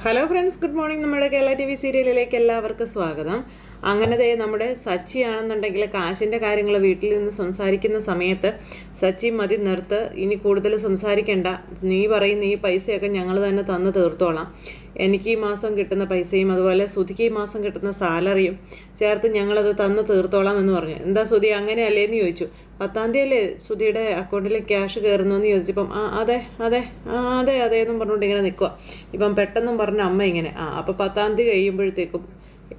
Hello friends good morning നമ്മുടെ Kerala T V സീരിയലിലേക്ക് എല്ലാവർക്കും സ്വാഗതം. അങ്ങനെ ദേ നമ്മുടെ സച്ചി ആണെന്നുണ്ടെങ്കിൽ കാശിന്റെ കാര്യങ്ങൾ വീട്ടിൽ നിന്ന് സംസാരിക്കുന്ന സമയത്ത് സച്ചി മതി നിർത്ത് ഇനി കൂടുതൽ സംസാരിക്കേണ്ട. നീ പറയുന്ന ഈ പൈസയൊക്കെ ഞങ്ങൾ തന്നെ തന്നു തീർത്തോളാം. എനിക്ക് ഈ മാസം കിട്ടുന്ന പൈസയും അതുപോലെ സുധിക്ക് ഈ മാസം കിട്ടുന്ന സാലറിയും ചേർത്ത് ഞങ്ങളത് തന്നു തീർത്തോളാം എന്ന് പറഞ്ഞു. എന്താ സുധി അങ്ങനെയല്ലേ എന്ന് ചോദിച്ചു. പത്താം തീയതി അല്ലേ സുധിയുടെ അക്കൗണ്ടിൽ ക്യാഷ് കയറുന്നു എന്ന് ചോദിച്ചപ്പം ആ അതെ അതെ ആ അതെ അതെ എന്നും പറഞ്ഞുകൊണ്ട് ഇങ്ങനെ നിൽക്കുക ഇപ്പം പെട്ടെന്നും പറഞ്ഞ അമ്മ ഇങ്ങനെ ആ അപ്പോൾ പത്താം തീയതി കഴിയുമ്പോഴത്തേക്കും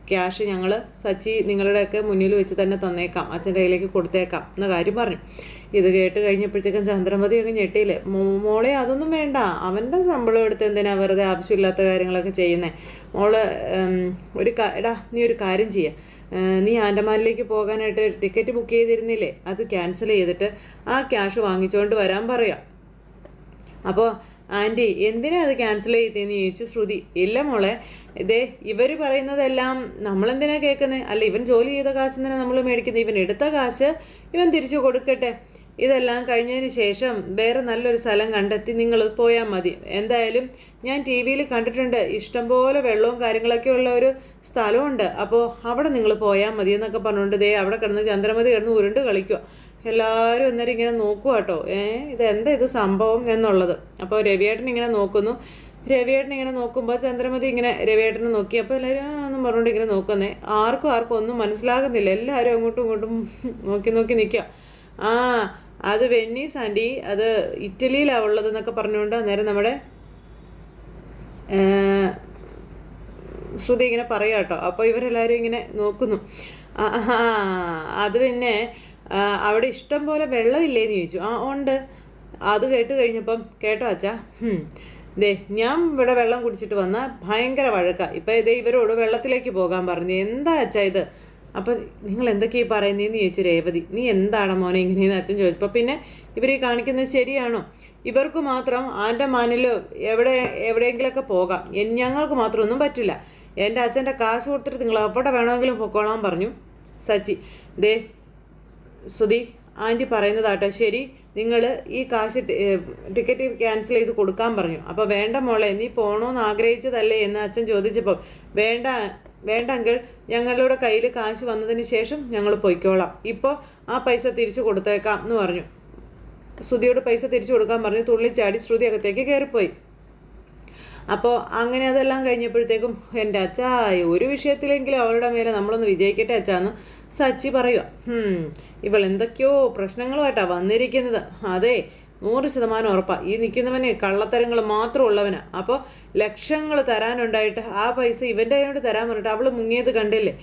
ക്യാഷ് ഞങ്ങൾ സച്ചി നിങ്ങളുടെയൊക്കെ മുന്നിൽ വെച്ച് തന്നെ തന്നേക്കാം അച്ഛന്റെ കയ്യിലേക്ക് കൊടുത്തേക്കാം എന്ന കാര്യം പറഞ്ഞു. ഇത് കേട്ട് കഴിഞ്ഞപ്പോഴത്തേക്കും ചന്ദ്രമതി അങ്ങ് ഞെട്ടിയില്ലേ. മോളെ അതൊന്നും വേണ്ട അവന്റെ ശമ്പളം എടുത്ത് എന്തിനാ വെറുതെ ആവശ്യമില്ലാത്ത കാര്യങ്ങളൊക്കെ ചെയ്യുന്നേ? മോൾ ഒരു എടാ നീ ഒരു കാര്യം ചെയ്യുക നീ ആൻഡമാനിലേക്ക് പോകാനായിട്ട് ടിക്കറ്റ് ബുക്ക് ചെയ്തിരുന്നില്ലേ? അത് ക്യാൻസൽ ചെയ്തിട്ട് ആ ക്യാഷ് വാങ്ങിച്ചുകൊണ്ട് വരാൻ പറയാം. അപ്പോൾ ആന്റി എന്തിനാ അത് ക്യാൻസൽ ചെയ്തതെന്ന് ചോദിച്ചു ശ്രുതി. ഇല്ല മോളെ ഇതേ ഇവർ പറയുന്നതെല്ലാം നമ്മളെന്തിനാ കേൾക്കുന്നത് അല്ല ഇവൻ ജോലി ചെയ്ത കാശ് തന്നെ നമ്മൾ മേടിക്കുന്നത് ഇവൻ എടുത്ത കാശ് ഇവൻ തിരിച്ചു കൊടുക്കട്ടെ. ഇതെല്ലാം കഴിഞ്ഞതിന് ശേഷം വേറെ നല്ലൊരു സ്ഥലം കണ്ടെത്തി നിങ്ങൾ പോയാൽ മതി. എന്തായാലും ഞാൻ ടി വിയിൽ കണ്ടിട്ടുണ്ട്. ഇഷ്ടംപോലെ വെള്ളവും കാര്യങ്ങളൊക്കെ ഉള്ള ഒരു സ്ഥലമുണ്ട്. അപ്പോൾ അവിടെ നിങ്ങൾ പോയാൽ മതി എന്നൊക്കെ പറഞ്ഞുകൊണ്ട് ദേ അവിടെ കിടന്ന് ചന്ദ്രമതി കിടന്ന് ഉരുണ്ട് കളിക്കുക. എല്ലാവരും അന്നേരം ഇങ്ങനെ നോക്കുക കേട്ടോ. ഏ എന്താ ഇത് സംഭവം എന്നുള്ളത്? അപ്പോൾ രവിയേട്ടൻ ഇങ്ങനെ നോക്കുന്നു. രവിയേട്ടൻ ഇങ്ങനെ നോക്കുമ്പോൾ ചന്ദ്രമതി ഇങ്ങനെ രവിയേട്ടനെ നോക്കി. അപ്പോൾ എല്ലാവരും ഒന്നും പറഞ്ഞുകൊണ്ട് ഇങ്ങനെ നോക്കുന്നേ. ആർക്കും ആർക്കും ഒന്നും മനസ്സിലാകുന്നില്ല. എല്ലാവരും അങ്ങോട്ടും ഇങ്ങോട്ടും നോക്കി നോക്കി നിൽക്കുക. ആ അത് വെന്നീസ് ആന്റി അത് ഇറ്റലിയിലാണ് ഉള്ളതെന്നൊക്കെ പറഞ്ഞുകൊണ്ട് അന്നേരം നമ്മുടെ ശ്രുതി ഇങ്ങനെ പറയാം കേട്ടോ. അപ്പോൾ ഇവരെല്ലാവരും ഇങ്ങനെ നോക്കുന്നു. അത് പിന്നെ അവിടെ ഇഷ്ടം പോലെ വെള്ളമില്ലേന്ന് ചോദിച്ചു. ആ ഉണ്ട്. അത് കേട്ട് കഴിഞ്ഞപ്പം കേട്ടോ അച്ഛാ. ദേ ഞാൻ ഇവിടെ വെള്ളം കുടിച്ചിട്ട് വന്ന ഭയങ്കര വഴക്കാണ് ഇപ്പം ഇതേ ഇവരോട് വെള്ളത്തിലേക്ക് പോകാൻ പറഞ്ഞു. എന്താ അച്ഛാ ഇത്? അപ്പം നിങ്ങൾ എന്തൊക്കെയാ പറയുന്നതെന്ന് ചോദിച്ചു രേവതി. നീ എന്താണ് മോനെ ഇങ്ങനെയെന്ന് അച്ഛൻ ചോദിച്ചപ്പോൾ പിന്നെ ഇവർ ഈ കാണിക്കുന്നത് ശരിയാണോ? ഇവർക്ക് മാത്രം ആൻഡമാനിലോ എവിടെ എവിടെയെങ്കിലൊക്കെ പോകാം. ഞങ്ങൾക്ക് മാത്രം ഒന്നും പറ്റില്ല. എന്റെ അച്ഛന്റെ കാശ് കൊടുത്തിട്ട് നിങ്ങൾ എവിടെ വേണമെങ്കിലും പൊക്കോളാൻ പറഞ്ഞു. സച്ചി ദേ സുധി ആന്റി പറയുന്നതാട്ടോ ശരി. നിങ്ങൾ ഈ കാശ് ടിക്കറ്റ് ക്യാൻസൽ ചെയ്ത് കൊടുക്കാൻ പറഞ്ഞു. അപ്പോൾ വേണ്ട മോളെ നീ പോകണമെന്ന് ആഗ്രഹിച്ചതല്ലേ എന്ന് അച്ഛൻ ചോദിച്ചപ്പോൾ വേണ്ട വേണ്ട അങ്കിൾ ഞങ്ങളുടെ കയ്യിൽ കാശ് വന്നതിന് ശേഷം ഞങ്ങൾ പൊയ്ക്കോളാം. ഇപ്പോൾ ആ പൈസ തിരിച്ചു കൊടുത്തേക്കാം എന്ന് പറഞ്ഞു. ശ്രുതിയോട് പൈസ തിരിച്ചു കൊടുക്കാൻ പറഞ്ഞു തുള്ളിച്ചാടി ശ്രുതി അകത്തേക്ക് കയറിപ്പോയി. അപ്പോൾ അങ്ങനെ അതെല്ലാം കഴിഞ്ഞപ്പോഴത്തേക്കും എന്റെ അച്ഛാ ഒരു വിഷയത്തിലെങ്കിലും അവളുടെ മേലെ നമ്മളൊന്ന് വിജയിക്കട്ടെ അച്ഛാന്ന് സച്ചി പറയുക "ഹും, ഇവൾ എന്തൊക്കെയോ പ്രശ്നങ്ങളുമായിട്ടാണ് വന്നിരിക്കുന്നത്. അതെ നൂറ് ശതമാനം ഉറപ്പാണ് ഈ നിൽക്കുന്നവന് കള്ളത്തരങ്ങൾ മാത്രം ഉള്ളവനാ. അപ്പോൾ ലക്ഷങ്ങൾ തരാനുണ്ടായിട്ട് ആ പൈസ ഇവന്റെ കൈയോട് തരാൻ പറഞ്ഞിട്ട് അവൾ മുങ്ങിയത് കണ്ടില്ലേ?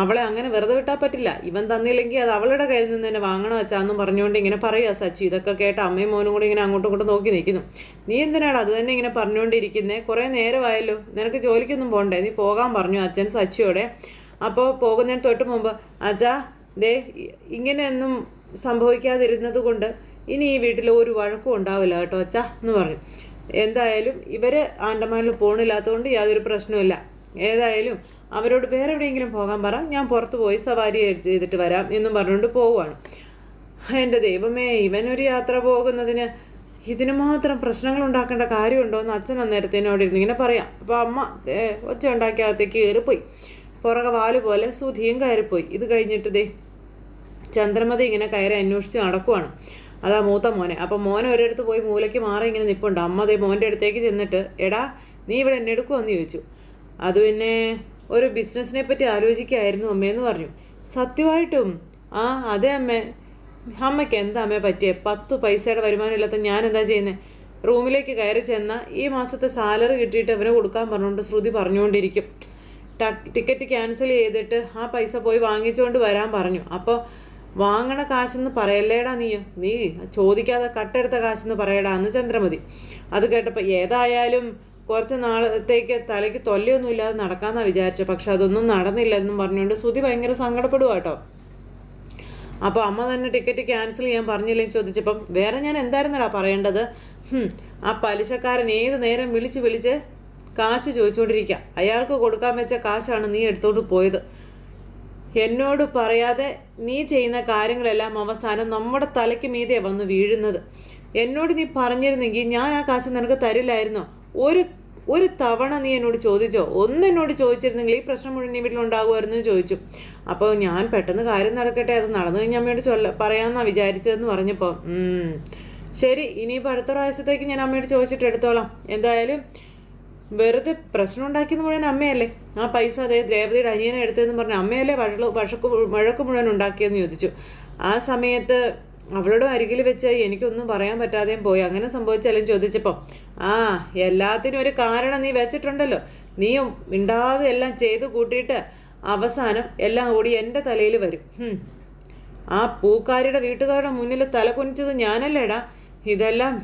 അവളെ അങ്ങനെ വെറുതെ വിട്ടാൽ പറ്റില്ല. ഇവൻ തന്നില്ലെങ്കിൽ അത് അവളുടെ കയ്യിൽ നിന്ന് തന്നെ വാങ്ങണം വെച്ചാന്നും പറഞ്ഞുകൊണ്ട് ഇങ്ങനെ പറയുക സച്ചി. ഇതൊക്കെ കേട്ട് അമ്മയും മോനും കൂടി ഇങ്ങനെ അങ്ങോട്ടും ഇങ്ങോട്ടും നോക്കി നിൽക്കുന്നു നീ എന്തിനാണ് അത് തന്നെ ഇങ്ങനെ പറഞ്ഞുകൊണ്ടിരിക്കുന്നേ? കുറേ നേരമായല്ലോ. നിനക്ക് ജോലിക്കൊന്നും പോകണ്ടേ നീ പോകാൻ പറഞ്ഞു അച്ഛൻ സച്ചിയോടെ. അപ്പോൾ പോകുന്നതിന് തൊട്ട് മുമ്പ് അച്ഛാ ദേ ഇങ്ങനെയൊന്നും സംഭവിക്കാതിരുന്നത് കൊണ്ട് ഇനി ഈ വീട്ടിൽ ഒരു വഴക്കും ഉണ്ടാവില്ല കേട്ടോ അച്ഛ എന്ന് പറഞ്ഞു. എന്തായാലും ഇവർ ആൻഡമാനിൽ പോണില്ലാത്തതുകൊണ്ട് യാതൊരു പ്രശ്നവുമില്ല ഏതായാലും അവരോട് വേറെ എവിടെയെങ്കിലും പോകാൻ പറ. ഞാൻ പുറത്ത് പോയി സവാരി ചെയ്തിട്ട് വരാം എന്നും പറഞ്ഞുകൊണ്ട് പോവുകയാണ് എന്റെ ദൈവമേ ഇവനൊരു യാത്ര പോകുന്നതിന് ഇതിന് മാത്രം പ്രശ്നങ്ങൾ ഉണ്ടാക്കേണ്ട കാര്യമുണ്ടോ എന്ന് അച്ഛൻ അന്നേരത്തിനോട് ഇരുന്ന് ഇങ്ങനെ പറയാം. അപ്പോൾ അമ്മ ഒച്ച ഉണ്ടാക്കി അകത്തേക്ക് കയറിപ്പോയി പുറകെ വാൽ പോലെ സുധിയും കയറിപ്പോയി. ഇത് കഴിഞ്ഞിട്ട് ദേ ചന്ദ്രമതി ഇങ്ങനെ കയറി അന്വേഷിച്ച് നടക്കുവാണ്. അതാ മൂത്ത മോനെ. അപ്പം മോൻ ഒരിടത്ത് പോയി മൂലയ്ക്ക് മാറി ഇങ്ങനെ നിൽപ്പുണ്ട് അമ്മ ദേ മോന്റെ അടുത്തേക്ക് ചെന്നിട്ട് എടാ നീ ഇവിടെ എന്നെ എടുക്കുവാന്ന് ചോദിച്ചു. അത് പിന്നെ ഒരു ബിസിനസ്സിനെ പറ്റി ആലോചിക്കായിരുന്നു അമ്മയെന്ന് പറഞ്ഞു. സത്യമായിട്ടും? ആ അതെ അമ്മേ. അമ്മയ്ക്ക് എന്താ അമ്മയെ പറ്റിയേ? പത്ത് പൈസയുടെ വരുമാനം ഇല്ലാത്ത ഞാൻ എന്താ ചെയ്യുന്നത് റൂമിലേക്ക് കയറി ചെന്ന ഈ മാസത്തെ സാലറി കിട്ടിയിട്ട് അവനെ കൊടുക്കാൻ പറഞ്ഞുകൊണ്ട് ശ്രുതി പറഞ്ഞുകൊണ്ടിരിക്കും. ടിക്കറ്റ് ക്യാൻസൽ ചെയ്തിട്ട് ആ പൈസ പോയി വാങ്ങിച്ചുകൊണ്ട് വരാൻ പറഞ്ഞു. അപ്പോൾ വാങ്ങണ കാശെന്ന് പറയല്ലേടാ നീ? നീ ചോദിക്കാതെ കട്ടെടുത്ത കാശെന്ന് പറയടാ എന്ന് ചന്ദ്രമതി. അത് കേട്ടപ്പോൾ ഏതായാലും കുറച്ച് നാളത്തേക്ക് തലയ്ക്ക് തൊല്ലയൊന്നും ഇല്ലാതെ നടക്കാമെന്നാണ് വിചാരിച്ചത് പക്ഷെ അതൊന്നും നടന്നില്ല എന്നും പറഞ്ഞുകൊണ്ട് ശ്രുതി ഭയങ്കര സങ്കടപ്പെടുക കേട്ടോ. അപ്പോൾ അമ്മ തന്നെ ടിക്കറ്റ് ക്യാൻസൽ ചെയ്യാൻ പറഞ്ഞില്ലെന്ന് ചോദിച്ചപ്പം വേറെ ഞാൻ എന്തായിരുന്നടാ പറയേണ്ടത്? ആ പലിശക്കാരൻ ഏത് നേരം വിളിച്ച് വിളിച്ച് കാശ് ചോദിച്ചുകൊണ്ടിരിക്കുക അയാൾക്ക് കൊടുക്കാൻ വെച്ച കാശാണ് നീ എടുത്തോണ്ട് പോയത്. എന്നോട് പറയാതെ നീ ചെയ്യുന്ന കാര്യങ്ങളെല്ലാം അവസാനം നമ്മുടെ തലയ്ക്ക് മീതെ വന്ന് വീഴുന്നത്. എന്നോട് നീ പറഞ്ഞിരുന്നെങ്കിൽ ഞാൻ ആ കാശ് നിനക്ക് തരില്ലായിരുന്നോ? ഒരു ഒരു തവണ നീ എന്നോട് ചോദിച്ചോ? ഒന്ന് എന്നോട് ചോദിച്ചിരുന്നെങ്കിൽ ഈ പ്രശ്നം മുഴുവൻ നീ വീട്ടിലുണ്ടാകുമായിരുന്നു ചോദിച്ചു. അപ്പോൾ ഞാൻ പെട്ടെന്ന് കാര്യം നടക്കട്ടെ അത് നടന്നു കഴിഞ്ഞാൽ അമ്മയോട് ചൊല്ല പറയാമെന്നാണ് വിചാരിച്ചതെന്ന് പറഞ്ഞപ്പോൾ "ഉം, ശരി ഇനിയിപ്പോൾ അടുത്ത പ്രാവശ്യത്തേക്ക് ഞാൻ അമ്മയോട് ചോദിച്ചിട്ട് എടുത്തോളാം. എന്തായാലും വെറുതെ പ്രശ്നം ഉണ്ടാക്കിയെന്ന് മുഴുവൻ അമ്മയല്ലേ? ആ പൈസ അതേ ദ്രേവതിയുടെ അനിയനെ എടുത്തതെന്ന് പറഞ്ഞ അമ്മയല്ലേ വഴ വഴക്ക് വഴക്ക് മുഴുവൻ ഉണ്ടാക്കിയെന്ന് ചോദിച്ചു. ആ സമയത്ത് അവളുടെ അരികിൽ വെച്ച് എനിക്കൊന്നും പറയാൻ പറ്റാതെയും പോയി. അങ്ങനെ സംഭവിച്ചാലും ചോദിച്ചപ്പോൾ ആ എല്ലാത്തിനും ഒരു കാരണം നീ വെച്ചിട്ടുണ്ടല്ലോ. നീ മിണ്ടാതെ എല്ലാം ചെയ്തു കൂട്ടിയിട്ട് അവസാനം എല്ലാം കൂടി എന്റെ തലയിൽ വരും. ആ പൂക്കാരിയുടെ വീട്ടുകാരുടെ മുന്നിൽ തല കുനിച്ചത് ഞാനല്ലേടാ. ഇതെല്ലാം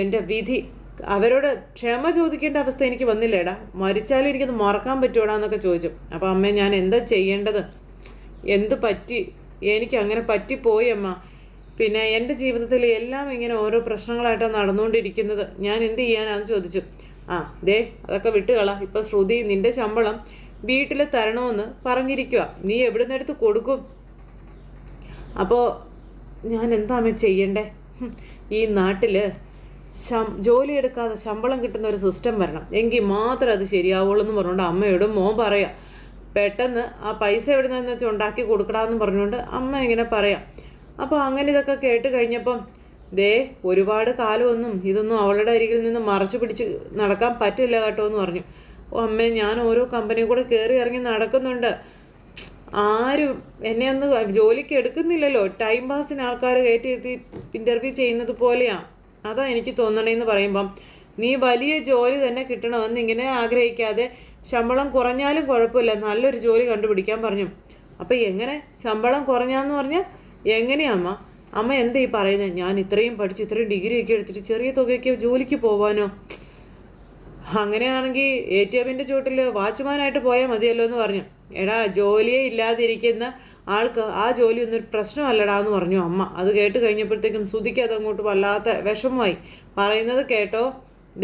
എന്റെ വിധി. അവരോട് ക്ഷമ ചോദിക്കേണ്ട അവസ്ഥ എനിക്ക് വന്നില്ലേടാ. മരിച്ചാലും എനിക്കത് മറക്കാൻ പറ്റുമോടാ എന്നൊക്കെ ചോദിച്ചു. അപ്പോൾ അമ്മ ഞാൻ എന്താ ചെയ്യേണ്ടത്? എന്ത് പറ്റി? എനിക്ക് അങ്ങനെ പറ്റിപ്പോയി അമ്മ. പിന്നെ എന്റെ ജീവിതത്തിൽ എല്ലാം ഇങ്ങനെ ഓരോ പ്രശ്നങ്ങളായിട്ടാണ് നടന്നുകൊണ്ടിരിക്കുന്നത്. ഞാൻ എന്ത് ചെയ്യാനാന്ന് ചോദിച്ചു. ആ ദേ അതൊക്കെ വിട്ടുകള ഇപ്പം ശ്രുതി നിന്റെ ശമ്പളം വീട്ടിൽ തരണമെന്ന് പറഞ്ഞിരിക്കുക നീ എവിടെ നിന്നെടുത്ത് കൊടുക്കും? അപ്പോൾ ഞാൻ എന്താ അമ്മ ചെയ്യണ്ടേ? ഈ നാട്ടിൽ ജോലിയെടുക്കാതെ ശമ്പളം കിട്ടുന്ന ഒരു സിസ്റ്റം വരണം. എങ്കിൽ മാത്രം അത് ശരിയാവുള്ളൂ എന്ന് പറഞ്ഞുകൊണ്ട് അമ്മയോടും മോൻ പറയാം. പെട്ടെന്ന് ആ പൈസ എവിടെ നിന്ന് വെച്ചാൽ ഉണ്ടാക്കി കൊടുക്കടാന്ന് പറഞ്ഞുകൊണ്ട് അമ്മ ഇങ്ങനെ പറയാം. അപ്പോൾ അങ്ങനെ ഇതൊക്കെ കേട്ട് കഴിഞ്ഞപ്പം ദേ ഒരുപാട് കാലമൊന്നും ഇതൊന്നും അവളുടെ അരികിൽ നിന്ന് മറച്ചു പിടിച്ച് നടക്കാൻ പറ്റില്ല കേട്ടോ എന്ന് പറഞ്ഞു. ഓ അമ്മേ ഞാൻ ഓരോ കമ്പനി കൂടെ കയറി ഇറങ്ങി നടക്കുന്നുണ്ട്. ആരും എന്നെ ഒന്ന് ജോലിക്ക് എടുക്കുന്നില്ലല്ലോ. ടൈം പാസിന് ആൾക്കാർ കയറ്റി ഇന്റർവ്യൂ ചെയ്യുന്നത് പോലെയാ. അതാ എനിക്ക് തോന്നണേന്ന് പറയുമ്പം നീ വലിയ ജോലി തന്നെ കിട്ടണമെന്ന് ഇങ്ങനെ ആഗ്രഹിക്കാതെ ശമ്പളം കുറഞ്ഞാലും കുഴപ്പമില്ല നല്ലൊരു ജോലി കണ്ടുപിടിക്കാൻ പറഞ്ഞു. അപ്പം എങ്ങനെ? ശമ്പളം കുറഞ്ഞാന്ന് പറഞ്ഞാൽ എങ്ങനെയാ അമ്മ? അമ്മ എന്താ ഈ പറയുന്നത് ഞാൻ ഇത്രയും പഠിച്ച് ഇത്രയും ഡിഗ്രി ഒക്കെ എടുത്തിട്ട് ചെറിയ തുകയ്ക്ക് ജോലിക്ക് പോവാനോ? അങ്ങനെയാണെങ്കിൽ എ ടി എമ്മിന്റെ ചുവട്ടിൽ വാച്ച്മാനായിട്ട് പോയാൽ മതിയല്ലോ എന്ന് പറഞ്ഞു. എടാ ജോലിയെ ഇല്ലാതിരിക്കുന്ന ആൾക്ക് ആ ജോലി ഒന്നൊരു ഒരു പ്രശ്നമല്ലടാ എന്ന് പറഞ്ഞു അമ്മ. അത് കേട്ട് കഴിഞ്ഞപ്പോഴത്തേക്കും സുധിക്ക് അതങ്ങോട്ട് വല്ലാത്ത വിഷമമായി. പറയുന്നത് കേട്ടോ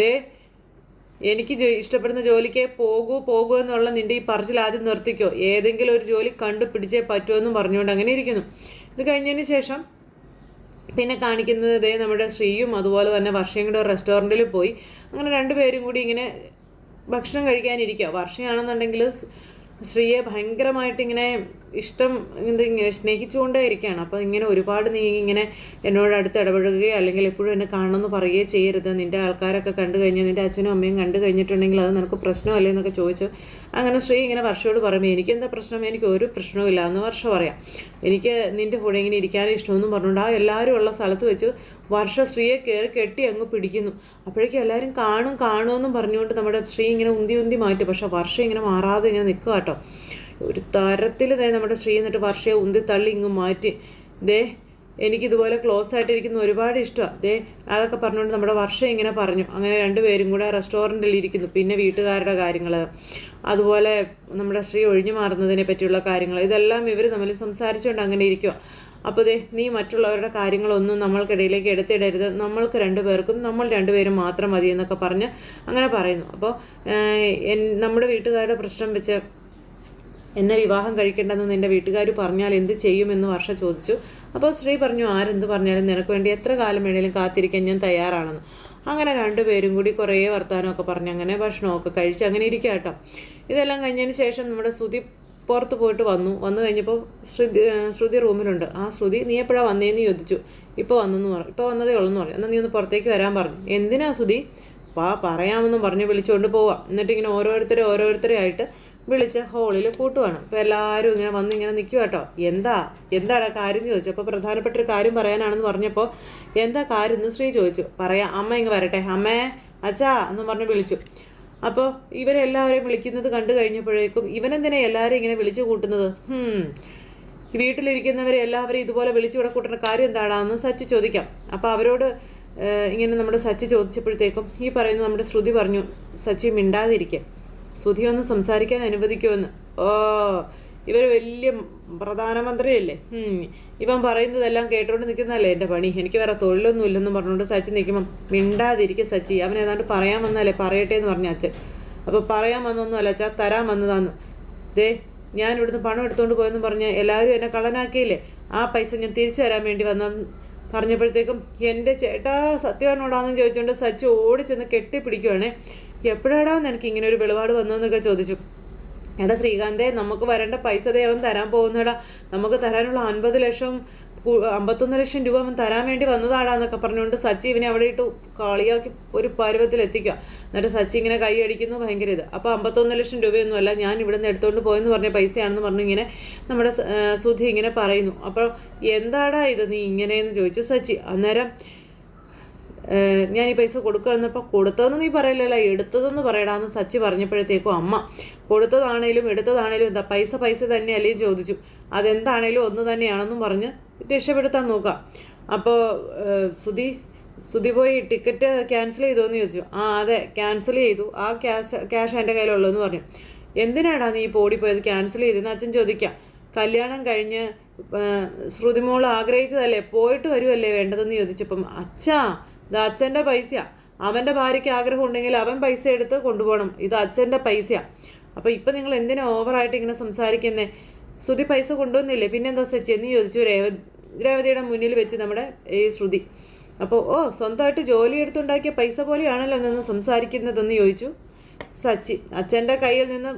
ദേ എനിക്ക് ഇഷ്ടപ്പെടുന്ന ജോലിക്ക് പോകൂ പോകൂ എന്നുള്ള നിന്റെ ഈ പറച്ചിൽ ആദ്യം നിർത്തിക്കോ. ഏതെങ്കിലും ഒരു ജോലി കണ്ടുപിടിച്ചേ പറ്റുമെന്നും പറഞ്ഞുകൊണ്ട് അങ്ങനെ ഇരിക്കുന്നു. ഇത് കഴിഞ്ഞതിന് ശേഷം പിന്നെ കാണിക്കുന്നത് ദേ നമ്മുടെ ശ്രീയും അതുപോലെ തന്നെ വർഷയും ഒരു റെസ്റ്റോറന്റിൽ പോയി. അങ്ങനെ രണ്ടുപേരും കൂടി ഇങ്ങനെ ഭക്ഷണം കഴിക്കാനിരിക്കുക വർഷയാണെന്നുണ്ടെങ്കിൽ ശ്രീയെ ഭയങ്കരമായിട്ട് ഇങ്ങനെ ഇഷ്ടം ഇങ്ങനെ സ്നേഹിച്ചുകൊണ്ടേ ഇരിക്കുകയാണ്. അപ്പോൾ ഇങ്ങനെ ഒരുപാട് നീ ഇങ്ങനെ എന്നോട് അടുത്ത് ഇടപഴകുകയോ അല്ലെങ്കിൽ എപ്പോഴും എന്നെ കാണണമെന്ന് പറയുകയോ ചെയ്യരുത്. നിന്റെ ആൾക്കാരൊക്കെ കണ്ടു കഴിഞ്ഞാൽ നിന്റെ അച്ഛനും അമ്മയും കണ്ടു കഴിഞ്ഞിട്ടുണ്ടെങ്കിൽ അത് നിനക്ക് പ്രശ്നമല്ലേ എന്നൊക്കെ ചോദിച്ചു അങ്ങനെ ശ്രീ ഇങ്ങനെ വർഷയോട് പറയുമ്പോൾ എനിക്കെന്താ പ്രശ്നം? എനിക്ക് ഒരു പ്രശ്നവും എന്ന് വർഷം പറയാം. എനിക്ക് നിന്റെ കൂടെ ഇങ്ങനെ ഇരിക്കാനും ഇഷ്ടമെന്നും പറഞ്ഞുകൊണ്ട് ആ എല്ലാവരും ഉള്ള സ്ഥലത്ത് വെച്ച് വർഷ ശ്രീയെ കയറി കെട്ടി അങ്ങ് പിടിക്കുന്നു. അപ്പോഴേക്കും എല്ലാവരും കാണും കാണുമെന്നും പറഞ്ഞുകൊണ്ട് നമ്മുടെ ശ്രീ ഇങ്ങനെ ഉന്തി ഉന്തി മാറ്റും. പക്ഷേ വർഷം ഇങ്ങനെ മാറാതെ ഇങ്ങനെ നിൽക്കുക കേട്ടോ. ഒരു തരത്തിൽ ദേ നമ്മുടെ ശ്രീ എന്നിട്ട് വർഷയെ ഉന്തി തള്ളി ഇങ്ങ് മാറ്റി. ദേ എനിക്കിതുപോലെ ക്ലോസ് ആയിട്ടിരിക്കുന്ന ഒരുപാട് ഇഷ്ടമാണ് ദേ അതൊക്കെ പറഞ്ഞുകൊണ്ട് നമ്മുടെ വർഷം ഇങ്ങനെ പറഞ്ഞു. അങ്ങനെ രണ്ടുപേരും കൂടെ റെസ്റ്റോറന്റിൽ ഇരിക്കുന്നു. പിന്നെ വീട്ടുകാരുടെ കാര്യങ്ങൾ അതുപോലെ നമ്മുടെ ശ്രീ ഒഴിഞ്ഞു മാറുന്നതിനെ പറ്റിയുള്ള കാര്യങ്ങൾ ഇതെല്ലാം ഇവർ തമ്മിൽ സംസാരിച്ചുകൊണ്ട് അങ്ങനെ ഇരിക്കുക അപ്പോൾ ദേ നീ മറ്റുള്ളവരുടെ കാര്യങ്ങളൊന്നും നമ്മൾക്കിടയിലേക്ക് എടുത്തിടരുത്. നമ്മൾക്ക് രണ്ടുപേർക്കും നമ്മൾ രണ്ടുപേരും മാത്രം മതി എന്നൊക്കെ പറഞ്ഞ് അങ്ങനെ പറയുന്നു. അപ്പോൾ നമ്മുടെ വീട്ടുകാരുടെ പ്രശ്നം വെച്ച് എന്നെ വിവാഹം കഴിക്കേണ്ടെന്ന് നിന്റെ വീട്ടുകാർ പറഞ്ഞാൽ എന്ത് ചെയ്യുമെന്ന് വർഷ ചോദിച്ചു. അപ്പോൾ ശ്രീ പറഞ്ഞു ആരെന്ത് പറഞ്ഞാലും നിനക്ക് വേണ്ടി എത്ര കാലം വേണേലും കാത്തിരിക്കാൻ ഞാൻ തയ്യാറാണെന്ന്. അങ്ങനെ രണ്ടുപേരും കൂടി കുറേ വർത്തമാനമൊക്കെ പറഞ്ഞ്. അങ്ങനെ ഭക്ഷണമൊക്കെ കഴിച്ച് അങ്ങനെ ഇരിക്കുക കേട്ടോ. ഇതെല്ലാം കഴിഞ്ഞതിന് ശേഷം നമ്മുടെ ശ്രുതി പുറത്ത് പോയിട്ട് വന്നു. വന്നു കഴിഞ്ഞപ്പോൾ ശ്രുതി ശ്രുതി റൂമിലുണ്ട്. ആ ശ്രുതി നീ എപ്പോഴാണ് വന്നേന്ന് ചോദിച്ചു. ഇപ്പോൾ വന്നെന്ന് പറഞ്ഞു ഇപ്പോൾ വന്നതേ ഉള്ളൂ എന്ന് പറഞ്ഞു. എന്നാൽ നീ ഒന്ന് പുറത്തേക്ക് വരാൻ പറഞ്ഞു. എന്തിനാ ശ്രുതി? വാ പറയാമെന്നും പറഞ്ഞ് വിളിച്ചുകൊണ്ട് പോവാം. എന്നിട്ട് ഇങ്ങനെ ഓരോരുത്തരെ ഓരോരുത്തരെ ആയിട്ട് വിളിച്ച് ഹോളിൽ കൂട്ടുവാണ്. അപ്പോൾ എല്ലാവരും ഇങ്ങനെ വന്ന് ഇങ്ങനെ നിൽക്കുക കേട്ടോ എന്താ? എന്താണ് കാര്യം ചോദിച്ചു. അപ്പോൾ പ്രധാനപ്പെട്ട ഒരു കാര്യം പറയാനാണെന്ന് പറഞ്ഞപ്പോൾ എന്താ കാര്യം എന്ന് ശ്രീ ചോദിച്ചു. പറയാം. അമ്മ ഇങ്ങ് വരട്ടെ. അമ്മേ അച്ഛാ എന്ന് പറഞ്ഞ് വിളിച്ചു. അപ്പോൾ ഇവരെല്ലാവരെയും വിളിക്കുന്നത് കണ്ടു കഴിഞ്ഞപ്പോഴേക്കും ഇവനെന്തിനാ എല്ലാവരെയും ഇങ്ങനെ വിളിച്ചു കൂട്ടുന്നത്? വീട്ടിലിരിക്കുന്നവരെ എല്ലാവരും ഇതുപോലെ വിളിച്ചു ഇവിടെ കൂട്ടുന്ന കാര്യം എന്താണെന്ന് സച്ചി ചോദിക്കാം. അപ്പോൾ അവരോട് ഇങ്ങനെ നമ്മുടെ സച്ചി ചോദിച്ചപ്പോഴത്തേക്കും ഈ പറയുന്ന നമ്മുടെ ശ്രുതി പറഞ്ഞു സച്ചി മിണ്ടാതിരിക്കുക ശ്രുതി ഒന്ന് സംസാരിക്കാൻ അനുവദിക്കുമെന്ന്. ഓ ഇവർ വലിയ പ്രധാനമന്ത്രിയല്ലേ? ഇവൻ പറയുന്നതെല്ലാം കേട്ടുകൊണ്ട് നിൽക്കുന്നതല്ലേ എന്റെ പണി? എനിക്ക് വേറെ തൊഴിലൊന്നും ഇല്ലെന്നും പറഞ്ഞുകൊണ്ട് സച്ചി നിൽക്കുമ്പം മിണ്ടാതിരിക്കുക സച്ചി. അവൻ ഏതാണ്ട് പറയാൻ വന്നല്ലേ പറയട്ടെ എന്ന് പറഞ്ഞ അച്ഛൻ. അപ്പോൾ പറയാൻ വന്നൊന്നും അല്ല അച്ഛാ തരാൻ വന്നതാന്ന്. ദേ ഞാൻ ഇവിടുന്ന് പണം എടുത്തുകൊണ്ട് പോയെന്ന് പറഞ്ഞ് എല്ലാവരും എന്നെ കള്ളനാക്കിയില്ലേ? ആ പൈസ ഞാൻ തിരിച്ചു തരാൻ വേണ്ടി വന്ന പറഞ്ഞപ്പോഴത്തേക്കും എന്റെ ചേട്ടാ സത്യവാനോടാന്ന് ചോദിച്ചുകൊണ്ട് സച്ചി ഓടി ചെന്ന് കെട്ടിപ്പിടിക്കുവാണേ. എപ്പോഴാടാ നിനക്ക് ഇങ്ങനെ ഒരു വെളിപാട് വന്നതെന്നൊക്കെ ചോദിച്ചു. എടാ ശ്രീകാന്തേ നമുക്ക് വരേണ്ട പൈസ ദേവൻ തരാൻ പോകുന്നടാ. നമുക്ക് തരാനുള്ള അൻപത് ലക്ഷം അമ്പത്തൊന്ന് ലക്ഷം രൂപ അവൻ തരാൻ വേണ്ടി വന്നതാടാന്നൊക്കെ പറഞ്ഞുകൊണ്ട് സച്ചി ഇവനെ അവിടെ ഇട്ട് കളിയാക്കി ഒരു പരുവത്തിൽ എത്തിക്കുക. എന്നിട്ട് സച്ചി ഇങ്ങനെ കൈ അടിക്കുന്നു ഭയങ്കര ഇത്. അപ്പോൾ അമ്പത്തൊന്ന് ലക്ഷം രൂപയൊന്നും അല്ല ഞാൻ ഇവിടെ നിന്ന് എടുത്തുകൊണ്ട് പോയെന്ന് പറഞ്ഞ പൈസയാണെന്ന് പറഞ്ഞു ഇങ്ങനെ നമ്മുടെ സുധി ഇങ്ങനെ പറയുന്നു. അപ്പോൾ എന്താടാ ഇത് നീ ഇങ്ങനെയെന്ന് ചോദിച്ചു സച്ചി. അന്നേരം ഞാൻ ഈ പൈസ കൊടുക്കുകയെന്നപ്പോൾ കൊടുത്തതെന്ന് നീ പറയില്ലല്ലോ? എടുത്തതെന്ന് പറയടാന്ന് സച്ചി പറഞ്ഞപ്പോഴത്തേക്കും അമ്മ കൊടുത്തതാണേലും എടുത്തതാണേലും എന്താ പൈസ പൈസ തന്നെയല്ലേ? ചോദിച്ചു. അതെന്താണേലും ഒന്ന് തന്നെയാണെന്നും പറഞ്ഞ് രക്ഷപ്പെടുത്താൻ നോക്കാം. അപ്പോൾ സുധി സുധി പോയി ടിക്കറ്റ് ക്യാൻസൽ ചെയ്തോന്ന് ചോദിച്ചു. ആ അതെ ക്യാൻസൽ ചെയ്തു. ആ ക്യാഷ് ക്യാഷ് എന്റെ കയ്യിലുള്ളതെന്ന് പറഞ്ഞു. എന്തിനാടാ നീ ഇപ്പോൾ ഓടിപ്പോയത്? ക്യാൻസൽ ചെയ്തെന്ന് അച്ഛൻ ചോദിക്കാം. കല്യാണം കഴിഞ്ഞ് ശ്രുതിമോൾ ആഗ്രഹിച്ചതല്ലേ? പോയിട്ട് വരുമല്ലേ വേണ്ടതെന്ന് ചോദിച്ചപ്പം അച്ഛാ ഇത് അച്ഛന്റെ പൈസയാ. അവന്റെ ഭാര്യയ്ക്ക് ആഗ്രഹം ഉണ്ടെങ്കിൽ അവൻ പൈസ എടുത്ത് കൊണ്ടുപോകണം. ഇത് അച്ഛന്റെ പൈസയാ. അപ്പോൾ ഇപ്പം നിങ്ങൾ എന്തിനാ ഓവറായിട്ട് ഇങ്ങനെ സംസാരിക്കുന്നേ? ശ്രുതി പൈസ കൊണ്ടുവന്നില്ലേ? പിന്നെന്താ സച്ചി? എന്ന് ചോദിച്ചു രേവ രേവതിയുടെ മുന്നിൽ വെച്ച് നമ്മുടെ ഈ ശ്രുതി. അപ്പോൾ ഓ സ്വന്തമായിട്ട് ജോലി എടുത്തുണ്ടാക്കിയ പൈസ പോലെയാണല്ലോ നിന്ന് സംസാരിക്കുന്നതെന്ന് ചോദിച്ചു സച്ചി. അച്ഛന്റെ കയ്യിൽ നിന്ന്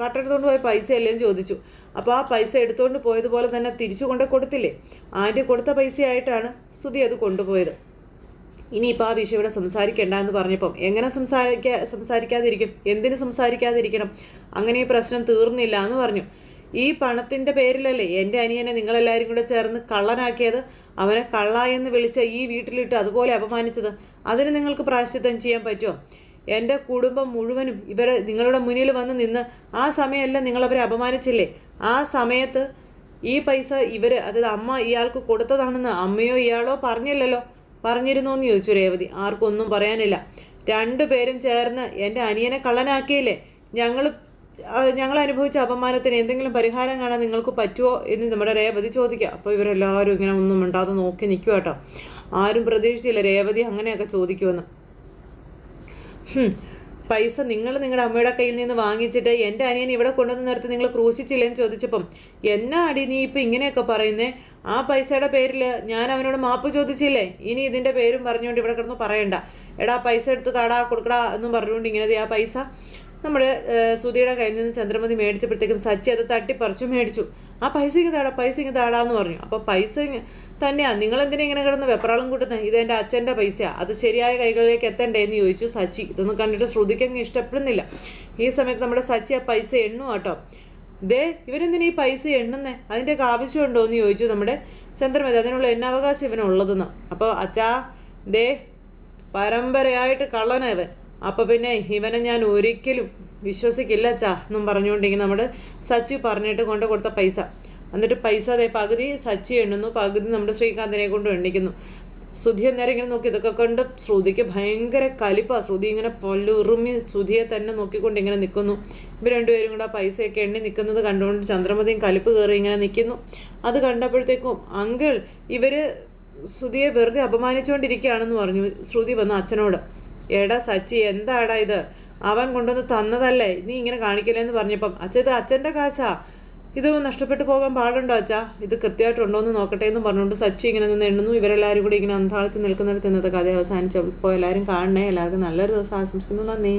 കട്ടെടുത്തുകൊണ്ട് പോയ പൈസ അല്ലേന്ന് ചോദിച്ചു. അപ്പോൾ ആ പൈസ എടുത്തുകൊണ്ട് പോയതുപോലെ തന്നെ തിരിച്ചു കൊണ്ട് കൊടുത്തില്ലേ? ആന്റി കൊടുത്ത പൈസയായിട്ടാണ് ശ്രുതി അത് കൊണ്ടുപോയത്. ഇനിയിപ്പോൾ ആ വിഷയം ഇവിടെ സംസാരിക്കേണ്ട എന്ന് പറഞ്ഞപ്പം എങ്ങനെ സംസാരിക്കാ സംസാരിക്കാതിരിക്കും? എന്തിന് സംസാരിക്കാതിരിക്കണം? അങ്ങനെ ഈ പ്രശ്നം തീർന്നില്ല എന്ന് പറഞ്ഞു. ഈ പണത്തിന്റെ പേരിലല്ലേ എന്റെ അനിയനെ നിങ്ങളെല്ലാവരും കൂടെ ചേർന്ന് കള്ളനാക്കിയത്? അവനെ കള്ള എന്ന് വിളിച്ച ഈ വീട്ടിലിട്ട് അതുപോലെ അപമാനിച്ചത്. അതിന് നിങ്ങൾക്ക് പ്രായശ്ചിത്തം ചെയ്യാൻ പറ്റുമോ? എന്റെ കുടുംബം മുഴുവനും ഇവരെ നിങ്ങളുടെ മുന്നിൽ വന്ന് നിന്ന് ആ സമയമല്ല നിങ്ങളവരെ അപമാനിച്ചില്ലേ? ആ സമയത്ത് ഈ പൈസ ഇവർ അതായത് അമ്മ ഇയാൾക്ക് കൊടുത്തതാണെന്ന് അമ്മയോ ഇയാളോ പറഞ്ഞില്ലല്ലോ? പറഞ്ഞിരുന്നോ എന്ന് ചോദിച്ചു രേവതി. ആർക്കൊന്നും പറയാനില്ല. രണ്ടുപേരും ചേർന്ന് എന്റെ അനിയനെ കള്ളനാക്കിയില്ലേ? ഞങ്ങൾ ഞങ്ങൾ അനുഭവിച്ച അപമാനത്തിന് എന്തെങ്കിലും പരിഹാരം കാണാൻ നിങ്ങൾക്ക് പറ്റുമോ എന്ന് നമ്മുടെ രേവതി ചോദിക്കുക. അപ്പോൾ ഇവരെല്ലാവരും ഇങ്ങനെ ഒന്നും മിണ്ടാതെ നോക്കി നിൽക്കുക കേട്ടോ. ആരും പ്രതീക്ഷിച്ചില്ല രേവതി അങ്ങനെയൊക്കെ ചോദിക്കുമെന്ന്. പൈസ നിങ്ങൾ നിങ്ങളുടെ അമ്മയുടെ കയ്യിൽ നിന്ന് വാങ്ങിച്ചിട്ട് എന്റെ അനിയൻ ഇവിടെ കൊണ്ടുവന്ന് നിർത്തി നിങ്ങൾ ക്രൂശിച്ചില്ലെന്ന് ചോദിച്ചപ്പം എന്നാ അടി നീ ഇപ്പം ഇങ്ങനെയൊക്കെ പറയുന്നേ? ആ പൈസയുടെ പേരിൽ ഞാൻ അവനോട് മാപ്പ് ചോദിച്ചില്ലേ? ഇനി ഇതിന്റെ പേരും പറഞ്ഞുകൊണ്ട് ഇവിടെ കിടന്ന് പറയണ്ട. എടാ പൈസ എടുത്ത് താടാ കൊടുക്കടാ എന്നും പറഞ്ഞുകൊണ്ട് ഇങ്ങനെ ആ പൈസ? നമ്മുടെ സുധിയുടെ കയ്യിൽ നിന്ന് ചന്ദ്രമതി മേടിച്ചപ്പോഴത്തേക്കും സച്ചി അത് തട്ടിപ്പറിച്ചു മേടിച്ചു. ആ പൈസ ഇങ്ങ് താടാ പൈസ ഇങ്ങ് താടാന്ന് പറഞ്ഞു. അപ്പോൾ പൈസ തന്നെയാ. നിങ്ങൾ എന്തിനാ ഇങ്ങനെ കിടന്ന് വെപ്രാളം കൂട്ടുന്നത് ഇത് എന്റെ അച്ഛന്റെ പൈസയാ. അത് ശരിയായ കൈകളിലേക്ക് എത്തണ്ടേ എന്ന് ചോദിച്ചു സച്ചി. ഇതൊന്നും കണ്ടിട്ട് ശ്രുതിക്കങ്ങ് ഇഷ്ടപ്പെടുന്നില്ല. ഈ സമയത്ത് നമ്മുടെ സച്ചി ആ പൈസ എണ്ണു കേട്ടോ ദേ ഇവരെന്തിനാ ഈ പൈസ എണ്ണുന്നേ? അതിന്റെയൊക്കെ ആവശ്യമുണ്ടോ എന്ന് ചോദിച്ചു നമ്മുടെ ചന്ദ്രമതി. അതിനുള്ള എന്നാവകാശം ഇവനുള്ളതെന്ന്. അപ്പോൾ അച്ഛാ ദേ പരമ്പരയായിട്ട് കള്ളനാ അപ്പോൾ പിന്നെ ഇവനെ ഞാൻ ഒരിക്കലും വിശ്വസിക്കില്ല ചാ എന്നും പറഞ്ഞുകൊണ്ടിരിക്കും നമ്മുടെ സച്ചി പറഞ്ഞിട്ട് കൊണ്ട് കൊടുത്ത പൈസ. എന്നിട്ട് പൈസ അതേ പകുതി സച്ചി എണ്ണുന്നു പകുതി നമ്മുടെ ശ്രീകാന്തിനെ കൊണ്ട് എണ്ണിക്കുന്നു. ശ്രുതി അന്നേരം ഇങ്ങനെ നോക്കി ഇതൊക്കെ കണ്ട് ശ്രുതിക്ക് ഭയങ്കര കലിപ്പാ. ശ്രുതി ഇങ്ങനെ പൊല്ലുറുമി ശ്രുതിയെ തന്നെ നോക്കിക്കൊണ്ട് ഇങ്ങനെ നിൽക്കുന്നു. ഇവർ രണ്ടുപേരും കൂടെ പൈസയൊക്കെ എണ്ണി നിൽക്കുന്നത് കണ്ടുകൊണ്ട് ചന്ദ്രമതിയും കലിപ്പ് കയറി ഇങ്ങനെ നിൽക്കുന്നു. അത് കണ്ടപ്പോഴത്തേക്കും അങ്കിൾ ഇവർ ശ്രുതിയെ വെറുതെ അപമാനിച്ചുകൊണ്ടിരിക്കുകയാണെന്ന് പറഞ്ഞു ശ്രുതി വന്ന അച്ഛനോട്. എടാ സച്ചി എന്താടാ ഇത്? അവൻ കൊണ്ടുവന്ന് തന്നതല്ലേ? നീ ഇങ്ങനെ കാണിക്കില്ലെന്ന് പറഞ്ഞപ്പം അച്ഛ ഇത് അച്ഛന്റെ കാശാ. ഇത് നഷ്ടപ്പെട്ടു പോകാൻ പാടുണ്ടോ അച്ഛാ? ഇത് കൃത്യമായിട്ടുണ്ടോ എന്ന് നോക്കട്ടെ എന്ന് പറഞ്ഞുകൊണ്ട് സച്ചി ഇങ്ങനെ നിന്ന് എണ്ണുന്നു. ഇവരെല്ലാവരും കൂടി ഇങ്ങനെ അന്താളിച്ച് നിൽക്കുന്നിടത്ത് ഇന്നത്തെ കഥ അവസാനിച്ചപ്പോൾ എല്ലാവരും കാണണേ. എല്ലാവർക്കും നല്ലൊരു ദിവസം. ആശംസിക്കുന്നു. നന്ദി.